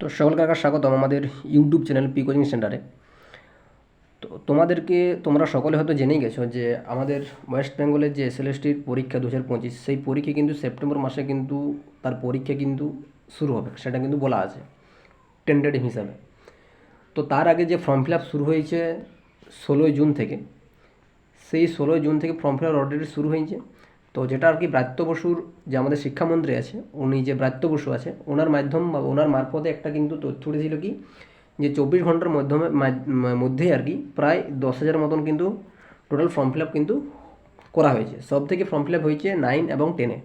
তো সকলকে আবার স্বাগতম আমাদের ইউটিউব চ্যানেল পি কোচিং সেন্টারে। তো তোমাদেরকে তোমরা সকলে হয়তো জেনেই গেছো যে আমাদের ওয়েস্ট বেঙ্গলের যে এসএলএসটির পরীক্ষা দু হাজার পঁচিশ, সেই পরীক্ষা কিন্তু সেপ্টেম্বর মাসে কিন্তু তার পরীক্ষা কিন্তু শুরু হবে, সেটা কিন্তু বলা আছে টেন্টেটিভ হিসাবে। তো তার আগে যে ফর্ম ফিল আপ শুরু হয়েছে ষোলোই জুন থেকে, সেই ষোলোই জুন থেকে ফর্ম ফিল আপ অলরেডি শুরু হয়েছে। তো যেটা আর কি ব্রাত্য বসুর যে আমাদের শিক্ষামন্ত্রী আছে, উনি যে ব্রাত্য বসু আছে, ওনার মাধ্যম বা ওনার মারফতে একটা কিন্তু তথ্য উঠেছিল কি, যে চব্বিশ ঘণ্টার মাধ্যমে মধ্যেই আর কি প্রায় দশ হাজার মতন কিন্তু টোটাল ফর্ম ফিল আপ কিন্তু করা হয়েছে। সব থেকে ফর্ম ফিল আপ হয়েছে নাইন এবং টেনে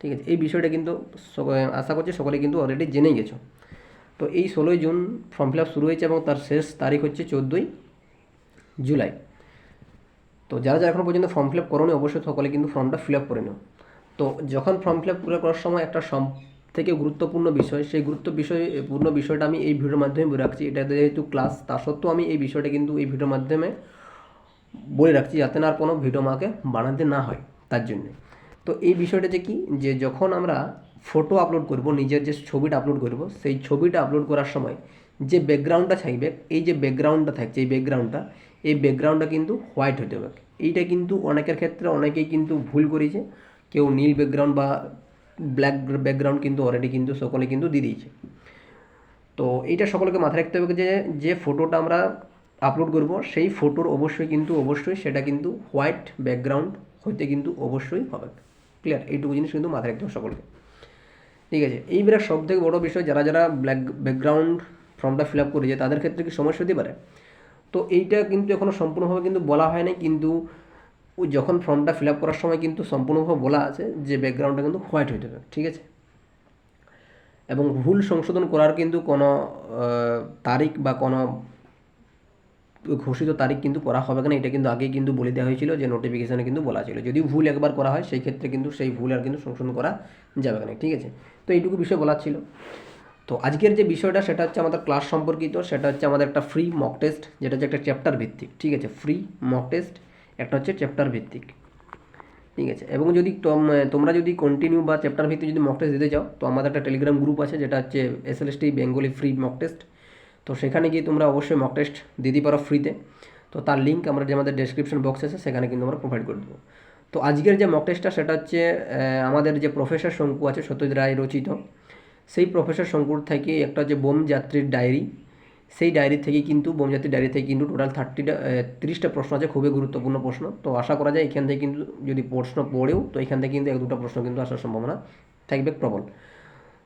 ঠিক আছে? এই বিষয়টা কিন্তু আশা করছি সকলে কিন্তু অলরেডি জেনেই গেছো। তো এই ষোলোই জুন ফর্ম ফিল আপ শুরু হয়েছে এবং তার শেষ তারিখ হচ্ছে চোদ্দোই জুলাই। তো যারা যারা এখনও পর্যন্ত ফর্ম ফিল আপ করোনি, অবশ্যই সকলে কিন্তু ফর্মটা ফিল আপ করে নিও। তো যখন ফর্ম ফিল আপ করার সময় একটা সব থেকে গুরুত্বপূর্ণ বিষয়, সেই গুরুত্ব বিষয় পূর্ণ বিষয়টা আমি এই ভিডিওর মাধ্যমে বলে রাখছি। এটা যেহেতু ক্লাস তা সত্ত্বেও আমি এই বিষয়টা কিন্তু এই ভিডিওর মাধ্যমে বলে রাখছি, যাতে না আর কোনো ভিডিও আমাকে বানাতে না হয়, তার জন্যে। তো এই বিষয়টা যে কি? যে যখন আমরা ফটো আপলোড করব, নিজের যে ছবিটা আপলোড করব, সেই ছবিটা আপলোড করার সময় যে ব্যাকগ্রাউন্ডটা থাকবে, এই যে ব্যাকগ্রাউন্ডটা থাকছে, এই ব্যাকগ্রাউন্ডটা এই ব্যাকগ্রাউন্ডটা কিন্তু হোয়াইট হতে হবে। এইটা কিন্তু অনেকের ক্ষেত্রে অনেকেই কিন্তু ভুল করেছে। কেউ নীল ব্যাকগ্রাউন্ড বা ব্ল্যাক ব্যাকগ্রাউন্ড কিন্তু অলরেডি কিন্তু সকলে কিন্তু দিয়ে দিয়েছে। তো এইটা সকলকে মাথায় রাখতে হবে যে যে ফটোটা আমরা আপলোড করব, সেই ফটোর অবশ্যই কিন্তু অবশ্যই সেটা কিন্তু হোয়াইট ব্যাকগ্রাউন্ড হইতে কিন্তু অবশ্যই হবে। ক্লিয়ার এইটুকু জিনিস কিন্তু মাথায় রাখতে হবে সকলকে। ঠিক আছে? এইবারে সব থেকে বড়ো বিষয়, যারা যারা ব্ল্যাক ব্যাকগ্রাউন্ড ফর্মটা ফিল আপ করেছে, তাদের ক্ষেত্রে কি সমস্যা হতে পারে? তো এইটা কিন্তু এখনও সম্পূর্ণভাবে কিন্তু বলা হয় নাই, কিন্তু যখন ফর্মটা ফিল আপ করার সময় কিন্তু সম্পূর্ণভাবে বলা আছে যে ব্যাকগ্রাউন্ডটা কিন্তু হোয়াইট হয়ে হবে, ঠিক আছে? এবং ভুল সংশোধন করার কিন্তু কোনো তারিখ বা কোনো ঘোষিত তারিখ কিন্তু করা হবে না এটা কিন্তু আগেই কিন্তু বলে দেওয়া হয়েছিল, যে নোটিফিকেশানে কিন্তু বলা ছিল। যদি ভুল একবার করা হয়, সেই ক্ষেত্রে কিন্তু সেই ভুল আর কিন্তু সংশোধন করা যাবে না ঠিক আছে? তো এইটুকু বিষয় বলার ছিল। তো আজকের যে বিষয়টা, সেটা হচ্ছে আমাদের ক্লাস সম্পর্কিত, সেটা হচ্ছে আমাদের একটা ফ্রি মক টেস্ট যেটা হচ্ছে একটা চ্যাপ্টার ভিত্তিক, ঠিক আছে? ফ্রি মক টেস্ট একটা হচ্ছে চ্যাপ্টার ভিত্তিক, ঠিক আছে? এবং যদি তোম- তোমরা যদি কন্টিনিউ বা চ্যাপ্টার ভিত্তিক যদি মক টেস্ট দিতে চাও, তো আমাদের একটা টেলিগ্রাম গ্রুপ আছে, যেটা হচ্ছে S L S T Bengali free mock test তো সেখানে গিয়ে তোমরা অবশ্যই মক টেস্ট দিতে পারো ফ্রিতে তো তার লিঙ্ক আমরা যে আমাদের ডেসক্রিপশন বক্স আছে, সেখানে কিন্তু আমরা প্রোভাইড করে দেবো। তো আজকের যে মক টেস্টটা সেটা হচ্ছে আমাদের যে প্রফেসর শঙ্কু আছে, সত্যজিৎ রায় রচিত সেই প্রফেসর শঙ্কুর থেকে একটা যে বোম যাত্রীর ডায়েরি সেই ডায়েরি থেকে কিন্তু, বোম যাত্রীর ডায়েরি থেকে কিন্তু টোটাল থার্টিটা তিরিশটা প্রশ্ন আছে, খুবই গুরুত্বপূর্ণ প্রশ্ন। তো আশা করা যায় এখান থেকে কিন্তু যদি প্রশ্ন পড়েও, তো এখান থেকে কিন্তু এক দুটো প্রশ্ন কিন্তু আসার সম্ভাবনা থাকবে প্রবল।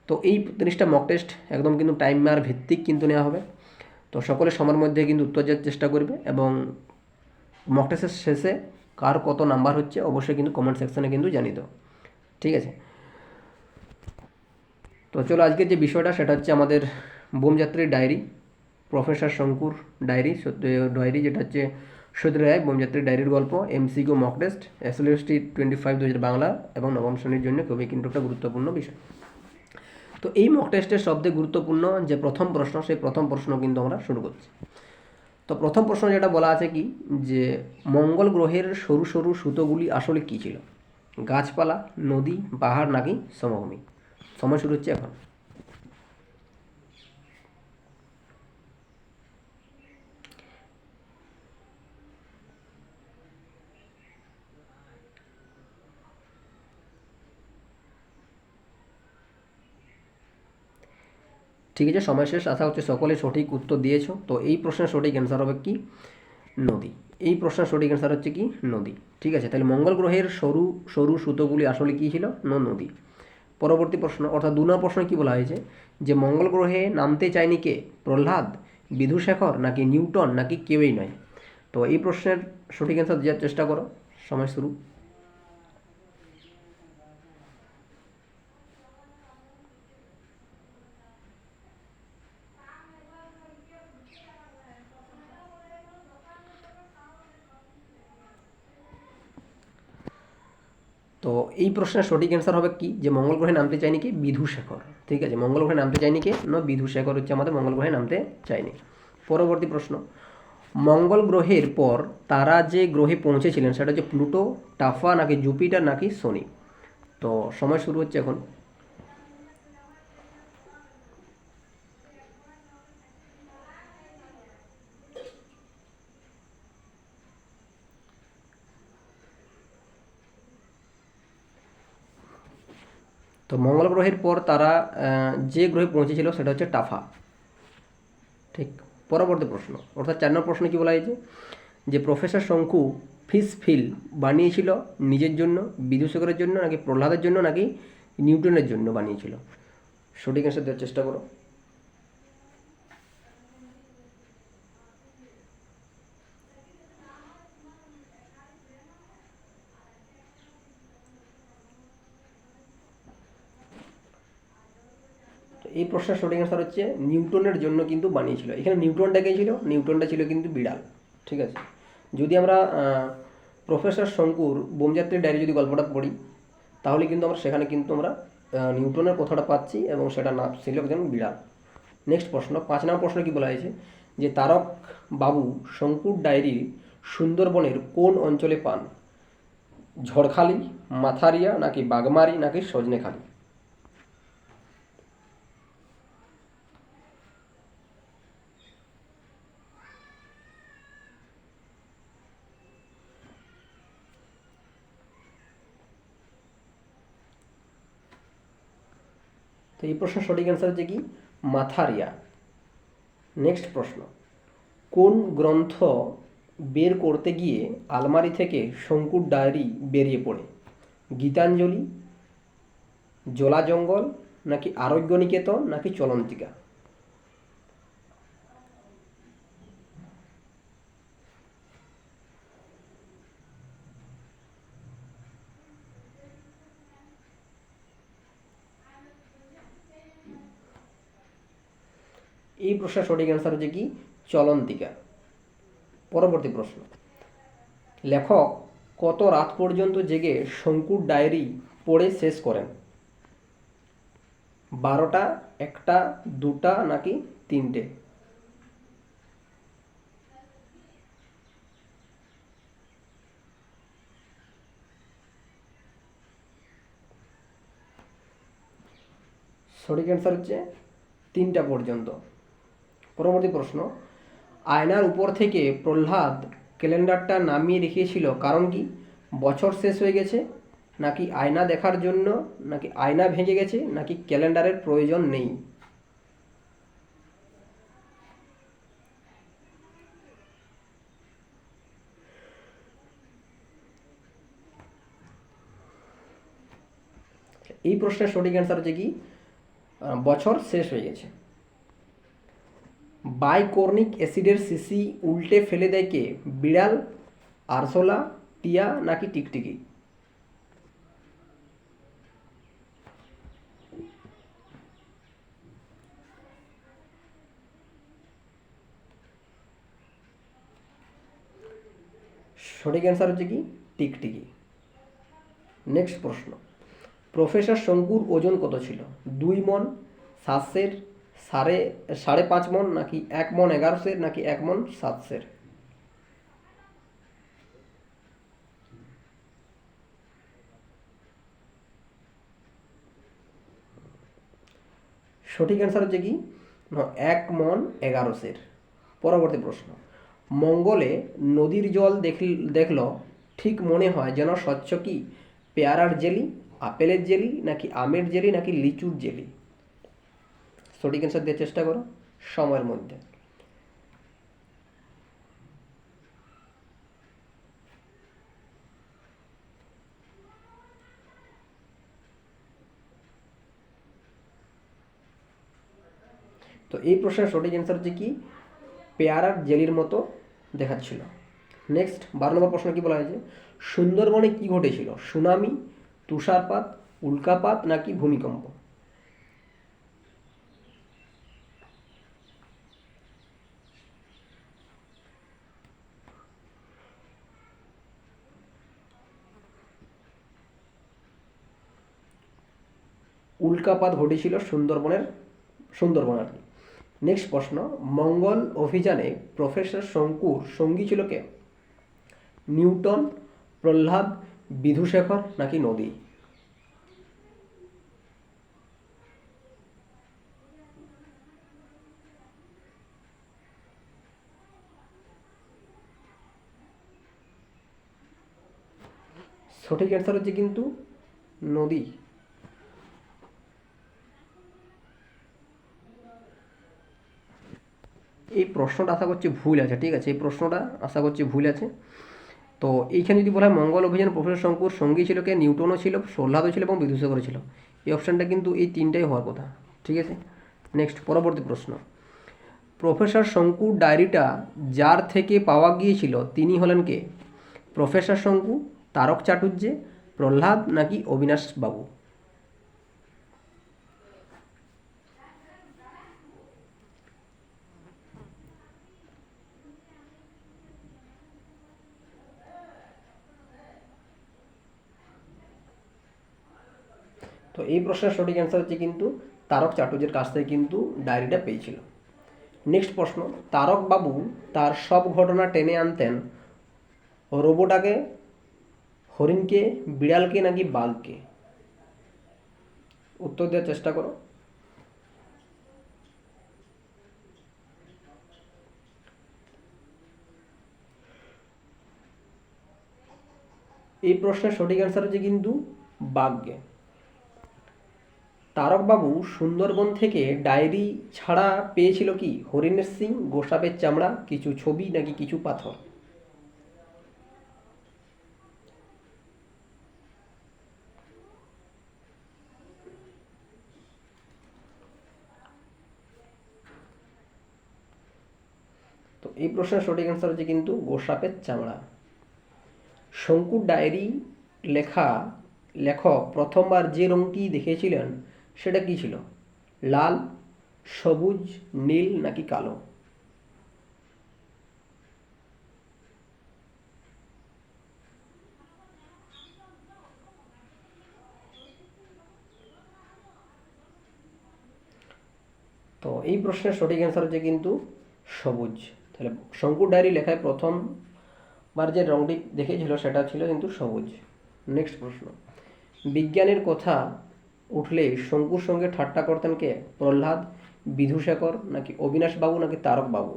তো এই তিরিশটা মক টেস্ট একদম কিন্তু টাইম টাইমার ভিত্তিক কিন্তু নেওয়া হবে। তো সকলে সময়ের মধ্যে কিন্তু উত্তর দেওয়ার চেষ্টা করবে এবং মক টেস্টের শেষে কার কত নাম্বার হচ্ছে, অবশ্যই কিন্তু কমেন্ট সেকশনে কিন্তু জানিয়ে দাও। ঠিক আছে? তো চলো আজকের যে বিষয়টা, সেটা হচ্ছে আমাদের বোমযাত্রীর ডায়েরি, প্রফেসর শঙ্কুর ডায়েরি ডায়েরি, যেটা হচ্ছে সত্যি রায়, বোমযাত্রীর ডায়েরির গল্প, MCQ mock test, SLST twenty five দু হাজার বাংলা এবং নবম শ্রেণির জন্য খুবই কিন্তু একটা গুরুত্বপূর্ণ বিষয়। তো এই মক টেস্টের সবথেকে গুরুত্বপূর্ণ যে প্রথম প্রশ্ন, সেই প্রথম প্রশ্ন কিন্তু আমরা শুরু করছি। তো প্রথম প্রশ্ন যেটা বলা আছে কি, যে মঙ্গল গ্রহের সরু সরু সুতোগুলি আসলে কী ছিল? গাছপালা, নদী, পাহাড় নাকি সমভূমি? সময় শুরু হচ্ছে এখন। ঠিক আছে, সময় শেষ। আশা হচ্ছে সকলে সঠিক উত্তর দিয়েছ। তো এই প্রশ্নের সঠিক অ্যান্সার হবে কি? নদী। এই প্রশ্নের সঠিক অ্যান্সার হচ্ছে কি? নদী। ঠিক আছে, তাহলে মঙ্গল গ্রহের সরু সরু সুতোগুলি আসলে কী ছিল? না, নদী। পরবর্তী প্রশ্ন, অর্থাৎ দু নম্বর প্রশ্ন কী বলা হয়েছে? যে মঙ্গল গ্রহে নামতে চায়নি কে? প্রহ্লাদ, বিধুশেখর, নাকি নিউটন, নাকি কেউই নয়? তো এই প্রশ্নের সঠিক অ্যান্সার দেওয়ার চেষ্টা করো। সময় শুরু। তো এই প্রশ্নের সঠিক অ্যান্সার হবে কি? যে মঙ্গল গ্রহে নামতে চায়নি কি? বিধুশেখর। ঠিক আছে, মঙ্গল গ্রহে নামতে চায়নি কে? না, বিধুশেখর হচ্ছে আমাদের মঙ্গল গ্রহে নামতে চায়নি। পরবর্তী প্রশ্ন, মঙ্গল গ্রহের পর তারা যে গ্রহে পৌঁছেছিলেন, সেটা হচ্ছে প্লুটো, টাফা, নাকি জুপিটার, নাকি শনি? তো সময় শুরু হচ্ছে এখন। তো মঙ্গল গ্রহের পর তারা যে গ্রহে পৌঁছেছিল সেটা হচ্ছে টাফা। ঠিক, পরবর্তী প্রশ্ন। অর্থাৎ চার নম্বর প্রশ্ন কী বলা হয়েছে? যে প্রফেসর শঙ্কু ফিস ফিল বানিয়েছিল নিজের জন্য বিদুষকরের জন্য, নাকি প্রহ্লাদের জন্য, নাকি নিউটনের জন্য বানিয়েছিল? সঠিক অ্যান্সার দেওয়ার চেষ্টা করো তো এই প্রশ্নের সঠিক অ্যান্সার হচ্ছে নিউটনের জন্য কিন্তু বানিয়েছিল। এখানে নিউটনটা কে ছিল? নিউটনটা ছিল কিন্তু বিড়াল, ঠিক আছে? যদি আমরা প্রফেসর শঙ্কুর বোমযাত্রী ডায়েরি যদি গল্পটা পড়ি, তাহলে কিন্তু আমরা সেখানে কিন্তু আমরা নিউটনের কথাটা পাচ্ছি এবং সেটা না ছিল একজন বিড়াল। নেক্সট প্রশ্ন, পাঁচ নম্বর প্রশ্ন কি বলা হয়েছে? যে তারক বাবু শঙ্কুর ডায়েরি সুন্দরবনের কোন অঞ্চলে পান? ঝড়খালি, মাথারিয়া, নাকি বাগমারি নাকি সজনেখালি? তো এই প্রশ্নের সঠিক অ্যান্সার হচ্ছে কি? মাথারিয়া। নেক্সট প্রশ্ন। কোন গ্রন্থ বের করতে গিয়ে আলমারি থেকে শঙ্কুর ডায়েরি বেরিয়ে পড়ে? গীতাঞ্জলি জলা জঙ্গল নাকি আরোগ্য নিকেতন নাকি চলন্তিকা? এই প্রশ্নের সঠিক অ্যান্সার হচ্ছে কি? চলন্তিকা। পরবর্তী প্রশ্ন। লেখক কত রাত পর্যন্ত জেগে শঙ্কুর ডায়েরি পড়ে শেষ করেন? বারোটা, একটা, দুটা নাকি তিনটে? সঠিক অ্যান্সার হচ্ছে তিনটা পর্যন্ত। পরবর্তী প্রশ্ন, আয়নার উপর থেকে প্রহ্লাদ ক্যালেন্ডারটা নামিয়ে রেখেছিল কারণ কি? বছর শেষ হয়ে গেছে, নাকি আয়না দেখার জন্য, নাকি আয়না ভেঙে গেছে, নাকি ক্যালেন্ডারের প্রয়োজন নেই? এই প্রশ্নের সঠিক অ্যান্সার হচ্ছে কি? বছর শেষ হয়ে গেছে। বাইকর্নিক অ্যাসিডের শিশি উল্টে ফেলে দেয় কে? বিড়াল, আরশোলা, টিয়া নাকি টিকটিকি? সঠিক অ্যান্সার হচ্ছে কি? টিকটিকি। নেক্সট প্রশ্ন। প্রফেসর শঙ্কুর ওজন কত ছিল? দুই মন সাতশের সাড়ে সাড়ে পাঁচ মন নাকি এক মন এগারোশের নাকি এক মন সাতশের? সঠিক অ্যান্সার হচ্ছে কি? এক মন এগারোশের। পরবর্তী প্রশ্ন। মঙ্গলে নদীর জল দেখল দেখল, ঠিক মনে হয় যেন স্বচ্ছ কি? পেয়ারার জেলি, আপেলের জেলি নাকি আমের জেলি নাকি লিচুর জেলি? সঠিক অ্যান্সার দেওয়ার চেষ্টা করো, সময়ের মধ্যে। তো এই প্রশ্নের সঠিক অ্যান্সার হচ্ছে কি? পেয়ারার জেলির মতো দেখাচ্ছিল। নেক্সট বারো নম্বর প্রশ্ন কি বলা হয়েছে? সুন্দরবনে কি ঘটেছিল? সুনামি, তুষারপাত, উল্কাপাত নাকি ভূমিকম্প? উল্কাপাত ঘটেছিল সুন্দরবনের, সুন্দরবন আর কি। নেক্সট প্রশ্ন, মঙ্গল অভিযানে প্রফেসর শঙ্কুর সঙ্গী ছিল কে? নিউটন, প্রহ্লাদ, বিধুশেখর নাকি নদী? সঠিক অ্যান্সার হচ্ছে কিন্তু নদী। এই প্রশ্নটা আশা করছি ভুল আছে, ঠিক আছে? এই প্রশ্নটা আশা করছি ভুল আছে। তো এইখানে যদি বলা হয় মঙ্গল অভিযান, প্রফেসর শঙ্কুর সঙ্গী ছিল কে? নিউটনও ছিল প্রহ্লাদও ছিল এবং বিদুসাগরও ছিল। এই অপশানটা কিন্তু এই তিনটাই হওয়ার কথা, ঠিক আছে? নেক্সট পরবর্তী প্রশ্ন। প্রফেসর শঙ্কুর ডায়েরিটা যার থেকে পাওয়া গিয়েছিল, তিনি হলেন কে? প্রফেসর শঙ্কু, তারক চাটুর্যে প্রহ্লাদ নাকি অবিনাশ বাবু? তো এই প্রশ্নের সঠিক অ্যান্সার হচ্ছে কিন্তু তারক চাটুর্যের কাছ থেকে কিন্তু ডায়েরিটা পেয়েছিল। নেক্সট প্রশ্ন, তারক বাবু তার সব ঘটনা টেনে আনতেন রোবোটাকে, হরিণকে, বিড়ালকে নাকি বাঘকে? উত্তর দেওয়ার চেষ্টা করো। এই প্রশ্নের সঠিক অ্যান্সার হচ্ছে কিন্তু বাঘকে। তারকবাবু সুন্দরবন থেকে ডায়েরি ছাড়া পেয়েছিল কি? হরিণের সিং, গোসাপের চামড়া, কিছু ছবি নাকি কিছু পাথর? তো এই প্রশ্নের সঠিক অ্যান্সার হচ্ছে কিন্তু গোসাপের চামড়া। শঙ্কুর ডায়েরি লেখা লেখক প্রথমবার যে রঙটি দেখেছিলেন সেটা কি ছিল? লাল, সবুজ, নীল নাকি কালো? তো এই প্রশ্নের সঠিক অ্যান্সার হচ্ছে কিন্তু সবুজ। তাহলে শঙ্কুর ডায়েরি লেখায় প্রথমবার যে রঙটি দেখেছিল সেটা ছিল কিন্তু সবুজ। নেক্সট প্রশ্ন। বিজ্ঞানের কথা উঠলে শঙ্কুর সঙ্গে ঠাট্টা করতেন কে? প্রহ্লাদ বিধুশেখর নাকি অবিনাশ বাবু নাকি তারক বাবু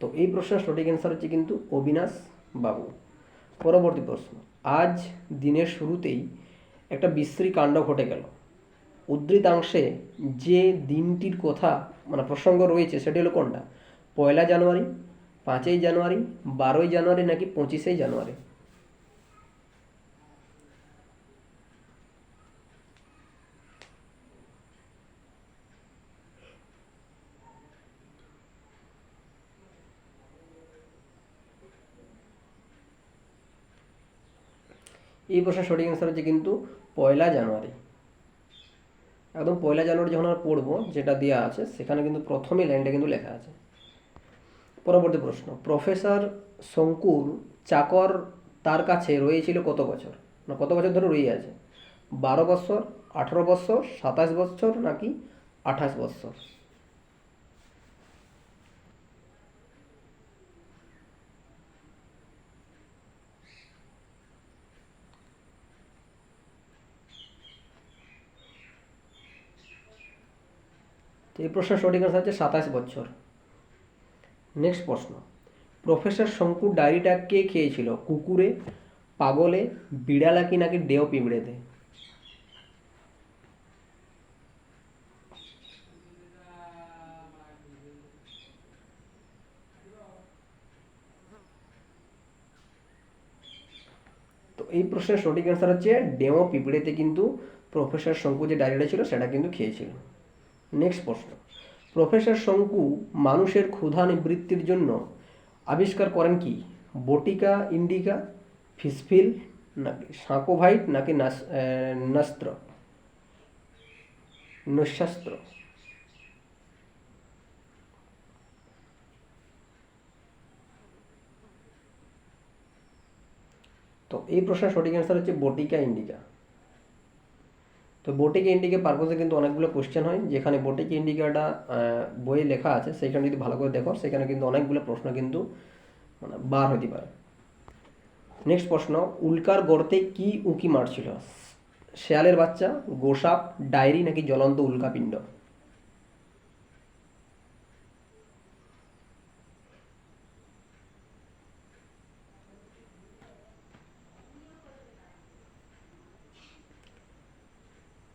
তো এই প্রশ্নের সঠিক অ্যান্সার হচ্ছে কিন্তু অবিনাশ বাবু পরবর্তী প্রশ্ন। আজ দিনের শুরুতেই একটা বিশ্রী কাণ্ড ঘটে গেল। উদ্ধৃতাংশে যে দিনটির কথা মানে প্রসঙ্গ রয়েছে সেটি হলো কোনটা? পয়লা জানুয়ারি, পাঁচই জানুয়ারি, বারোই জানুয়ারি নাকি পঁচিশেই জানুয়ারি? এই প্রশ্নের সঠিক অ্যান্সার হচ্ছে কিন্তু পয়লা জানুয়ারি। একদম পয়লা জানুয়ারি যখন আমরা পড়ব, যেটা দেওয়া আছে, সেখানে কিন্তু প্রথমে লাইনটা কিন্তু লেখা আছে। পরবর্তী প্রশ্ন, প্রফেসর শঙ্কুর চাকর তার কাছে রয়েছিল কত বছর? না, কত বছর ধরে রয়ে আছে? বারো বছর, আঠেরো বছর, সাতাশ বছর নাকি আঠাশ বছর? তো এই প্রশ্নের সঠিক আনসার হচ্ছে সাতাশ বছর। নেক্সট প্রশ্ন। প্রফেসর শঙ্কুর ডায়েরিটা কে খেয়েছিল? কুকুরে, পাগলে বিড়ালাকি নাকি ডেও পিঁপড়েতে? তো এই প্রশ্নের সঠিক অ্যান্সার হচ্ছে ডেমো পিঁপড়েতে কিন্তু প্রফেসর শঙ্কু যে ডায়েরিটা ছিল সেটা কিন্তু খেয়েছিল। নেক্সট প্রশ্ন. প্রফেসর শঙ্কু মানুষের ক্ষুধা নিবৃত্তির জন্য আবিষ্কার করেন কি? বটিকা ইন্ডিকা ফিসফিল নাকি সাঁকোভাইট নাকি নাস্ত্র নস্যাস্ত্র তো এই প্রশ্নের সঠিক অ্যান্সার হচ্ছে বটিকা ইন্ডিকা তো বোটিক ইন্ডিকে পারপোজে কিন্তু অনেকগুলো কোশ্চেন হয়, যেখানে বোটিক ইন্ডিকাটা বইয়ে লেখা আছে, সেইখানে যদি ভালো করে দেখো, সেখানে কিন্তু অনেকগুলো প্রশ্ন কিন্তু মানে বার হতে পারে। নেক্সট প্রশ্ন, উল্কার গর্তে কি উঁকি মারছিল? শেয়ালের বাচ্চা, গোসাপ, ডায়েরি নাকি জ্বলন্ত উল্কাপিণ্ড?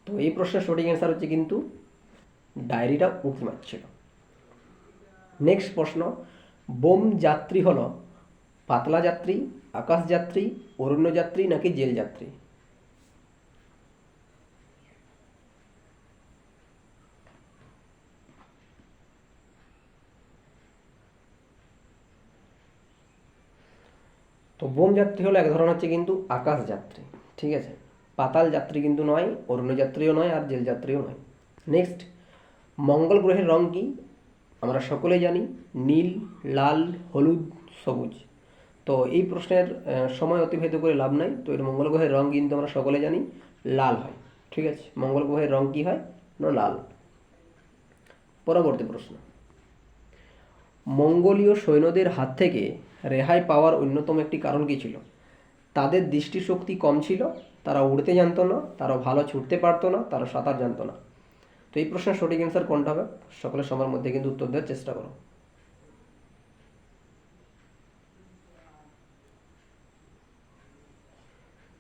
তো এই প্রশ্নের সঠিক অ্যান্সার হচ্ছে কিন্তু ডায়েরিটা উঁকি মারছিল। নেক্সট প্রশ্ন, বোম যাত্রী হলো পাতলা যাত্রী, আকাশ যাত্রী, অরণ্য যাত্রী নাকি জেল যাত্রী? তো বোম যাত্রী হলো এক ধরনের হচ্ছে কিন্তু আকাশ যাত্রী, ঠিক আছে? পাতাল যাত্রী কিন্তু নয়, অরণ্য যাত্রীও নয় আর জেল যাত্রীও নয়। নেক্সট মঙ্গল গ্রহের রং কি? আমরা সকলে জানি, নীল, লাল, হলুদ, সবুজ। তো এই প্রশ্নের সময় অতিবাহিত করে লাভ নাই, তো এর মঙ্গল গ্রহের রং কিন্তু আমরা সকলে জানি, লাল হয়। ঠিক আছে? মঙ্গল গ্রহের রং কি হয়? না, লাল। পরবর্তী প্রশ্ন। মঙ্গোলীয় সৈন্যদের হাত থেকে রেহাই পাওয়ার অন্যতম একটি কারণ কি ছিল? তাদের দৃষ্টিশক্তি কম ছিল তারা উড়তে জানতো না, তারা ভালো ছুটতে পারতো না, তারা সাঁতার জানতো না। তো এই প্রশ্নের সঠিক অ্যান্সার কোনটা হবে? সকলের সময়ের মধ্যে কিন্তু উত্তর দেওয়ার চেষ্টা করো।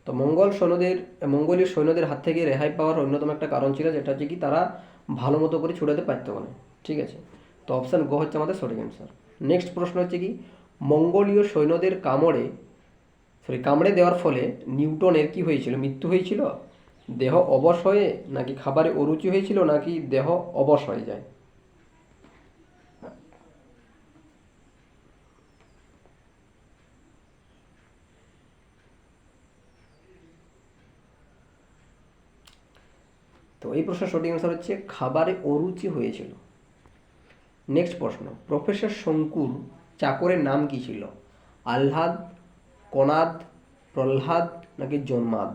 তো মঙ্গল সৈন্যদের, মঙ্গলীয় সৈন্যদের হাত থেকে রেহাই পাওয়ার অন্যতম একটা কারণ ছিল যেটা হচ্ছে কি, তারা ভালো মতো করে ছুটাতে পারতো না। ঠিক আছে? তো অপশান গ হচ্ছে আমাদের সঠিক অ্যান্সার নেক্সট প্রশ্ন হচ্ছে কি, মঙ্গোলীয় সৈন্যদের কামড়ে সরি কামড়ে দেওয়ার ফলে নিউটনের কি হয়েছিল? মৃত্যু হয়েছিল? দেহ অবশ হয়ে নাকি খাবারে অরুচি হয়েছিল নাকি দেহ অবশ হয়ে যায়? তো এই প্রশ্নের সঠিক অ্যান্সার হচ্ছে খাবারে অরুচি হয়েছিল। নেক্সট প্রশ্ন, প্রফেসর শঙ্কুর চাকরের নাম কি ছিল? আহ্লাদ কনাদ, প্রহ্লাদ নাকি জন্মাদ?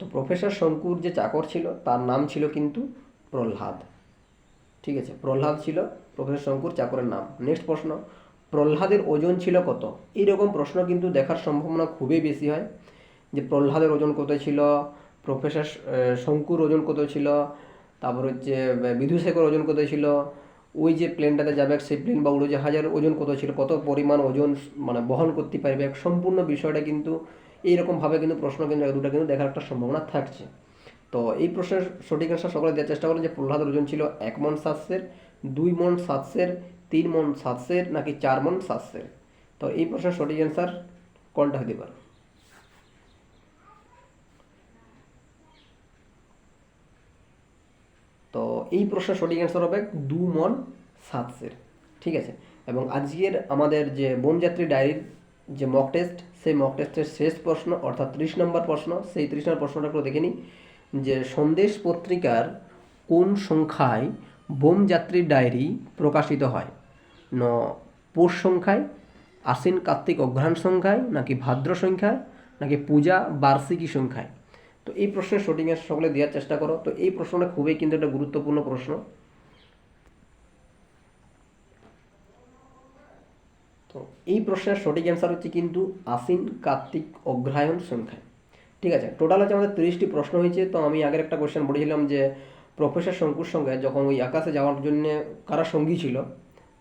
তো প্রফেসর শঙ্কুর যে চাকর ছিল, তার নাম ছিল কিন্তু প্রহ্লাদ। ঠিক আছে, প্রহ্লাদ ছিল প্রফেসর শঙ্কুর চাকরের নাম। নেক্সট প্রশ্ন, প্রহ্লাদের ওজন ছিল কত? এইরকম প্রশ্ন কিন্তু দেখার সম্ভাবনা খুবই বেশি হয় যে প্রহ্লাদের ওজন কত ছিল প্রফেসর শঙ্কুর ওজন কত ছিল, তারপর হচ্ছে বিধুশেখর ওজন কত ছিল ওই যে প্লেনটাতে যাবে, সেই প্লেন বা উড়োজাহাজের ওজন কত ছিল, কত পরিমাণ ওজন মানে বহন করতে পারবে, এক সম্পূর্ণ বিষয়টা কিন্তু এইরকমভাবে কিন্তু প্রশ্ন কিন্তু দুটো কিন্তু দেখার একটা সম্ভাবনা থাকছে। তো এই প্রশ্নের সঠিক অ্যান্সার সকলে দেওয়ার চেষ্টা করেন যে প্রহ্লাদের ওজন ছিল এক মন সাতশের, দুই মন সাতশের, তিন মন সাতশের, নাকি চার মন সাতশের। তো এই প্রশ্নের সঠিক অ্যান্সার কোনটা হতে পারে তো এই প্রশ্নের সঠিক অ্যান্সার হবে দু মন সাতশের ঠিক আছে? এবং আজকের আমাদের যে বোমযাত্রী ডায়েরির যে মক টেস্ট সেই মক টেস্টের শেষ প্রশ্ন, অর্থাৎ ত্রিশ নম্বর প্রশ্ন, সেই ত্রিশ নম্বর প্রশ্নটা একটু দেখে নিই, যে সন্দেশ পত্রিকার কোন সংখ্যায় বোমযাত্রীর ডায়েরি প্রকাশিত হয়? ন, পৌষ সংখ্যায়, আশ্বিন কার্তিক অঘ্রাণ সংখ্যায়, নাকি ভাদ্র সংখ্যায়, নাকি পূজা বার্ষিকী সংখ্যায়? তো এই প্রশ্নের সঠিক অ্যান্সার সকলে দেওয়ার চেষ্টা করো। তো এই প্রশ্নটা খুবই কিন্তু একটা গুরুত্বপূর্ণ প্রশ্ন। তো এই প্রশ্নের সঠিক অ্যান্সার হচ্ছে কিন্তু আশ্বিন কার্তিক, অগ্রহায়ণ সংখ্যায় ঠিক আছে টোটাল হচ্ছে আমাদের তিরিশটি প্রশ্ন হয়েছে। তো আমি আগের একটা কোয়েশ্চেন বলেছিলাম যে প্রফেসর শঙ্কুর সঙ্গে যখন ওই আকাশে যাওয়ার জন্য কারা সঙ্গী ছিল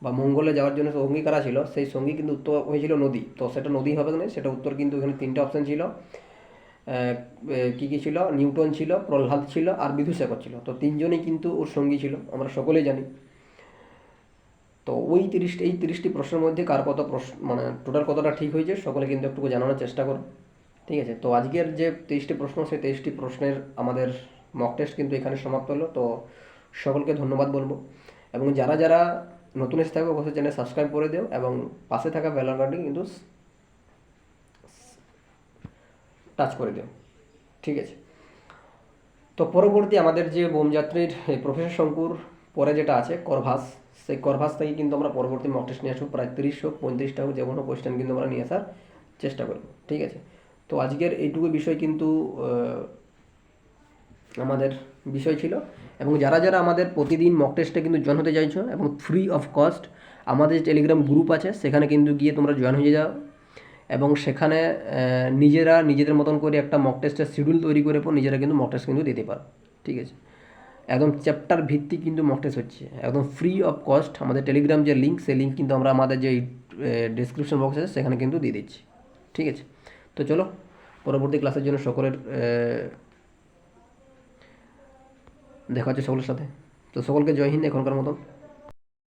বা মঙ্গলে যাওয়ার জন্য সঙ্গী কারা ছিল, সেই সঙ্গী কিন্তু উত্তর হয়েছিল নদী। তো সেটা নদী হবে না, সেটা উত্তর কিন্তু এখানে তিনটে অপশন ছিল। কি কী ছিল? নিউটন ছিল, প্রহ্লাদ ছিল আর বিধুশেখর ছিল। তো তিনজনই কিন্তু ওর সঙ্গী ছিল, আমরা সকলেই জানি। তো ওই তিরিশটি এই তিরিশটি প্রশ্নের মধ্যে কার কত প্রশ্ন মানে টোটাল কতটা ঠিক হয়েছে সকলে কিন্তু একটু জানানোর চেষ্টা করো। ঠিক আছে? তো আজকের যে তেইশটি প্রশ্ন, সেই তেইশটি প্রশ্নের আমাদের মক টেস্ট কিন্তু এখানে সমাপ্ত হলো। তো সকলকে ধন্যবাদ বলব। এবং যারা যারা নতুন এসে থাকবে, অবশ্যই চ্যানেল সাবস্ক্রাইব করে দিও এবং পাশে থাকা বেল আইকনটি কিন্তু টাচ করে দিও। ঠিক আছে? তো পরবর্তী আমাদের যে বোমযাত্রীর প্রফেসর শঙ্কুর পরে যেটা আছে, করভাস, সেই করভাস থেকে কিন্তু আমরা পরবর্তী মক টেস্ট নিয়ে আসব। প্রায় তিরিশ হোক পঁয়ত্রিশটা হোক, যে কোনো কোয়েশ্চেন কিন্তু আমরা নিয়ে আসার চেষ্টা করব। ঠিক আছে? তো আজকের এইটুকু বিষয় কিন্তু আমাদের বিষয় ছিল। এবং যারা যারা আমাদের প্রতিদিন মক টেস্টে কিন্তু জয়েন হতে চাইছো এবং ফ্রি অফ কস্ট আমাদের টেলিগ্রাম গ্রুপ আছে, সেখানে কিন্তু গিয়ে তোমরা জয়েন হয়ে যাও। এবং সেখানে নিজেরা নিজেদের মতন করে একটা মক টেস্টের শিডিউল তৈরি করে পর নিজেরা কিন্তু মক টেস্ট কিন্তু দিতে পারো। ঠিক আছে? একদম চ্যাপ্টার ভিত্তিক কিন্তু মক টেস্ট হচ্ছে। একদম ফ্রি অফ কস্ট আমাদের টেলিগ্রাম যে লিঙ্ক সেই লিঙ্ক কিন্তু আমরা আমাদের যে ডিসক্রিপশন বক্স আছে সেখানে কিন্তু দিয়ে দিচ্ছি। ঠিক আছে? তো চলো, পরবর্তী ক্লাসের জন্য সকলের দেখা হচ্ছে সকলের সাথে। তো সকলকে জয় হিন্দ, এখনকার মতন।